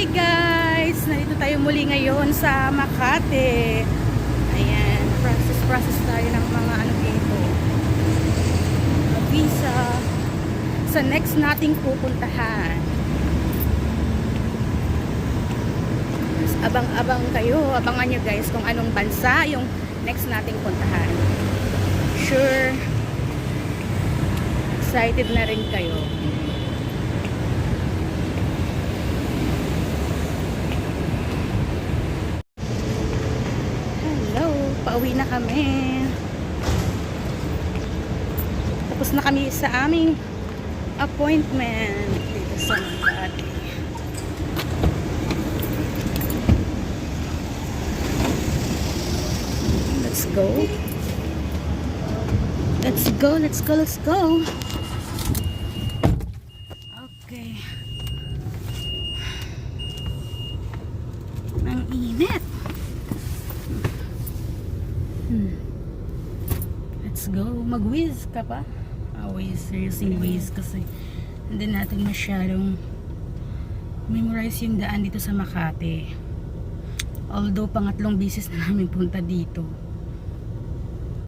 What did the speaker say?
Hi guys! Nandito tayo muli ngayon sa Makati. Ayan, process-process tayo ng mga ano dito. Visa sa next nating pupuntahan. Abang-abang kayo, abangan nyo guys kung anong bansa yung next nating puntahan. Sure, excited na rin kayo. Pauwi na kami. Tapos na kami sa aming appointment dito sa Makati. Let's go. Let's go, let's go, let's go. Okay. Ang init. Hmm. Let's go. Mag-whiz ka pa? Whiz. Seriously, whiz. Kasi hindi natin masyadong memorize yung daan dito sa Makati. Although, pangatlong bisis na namin punta dito.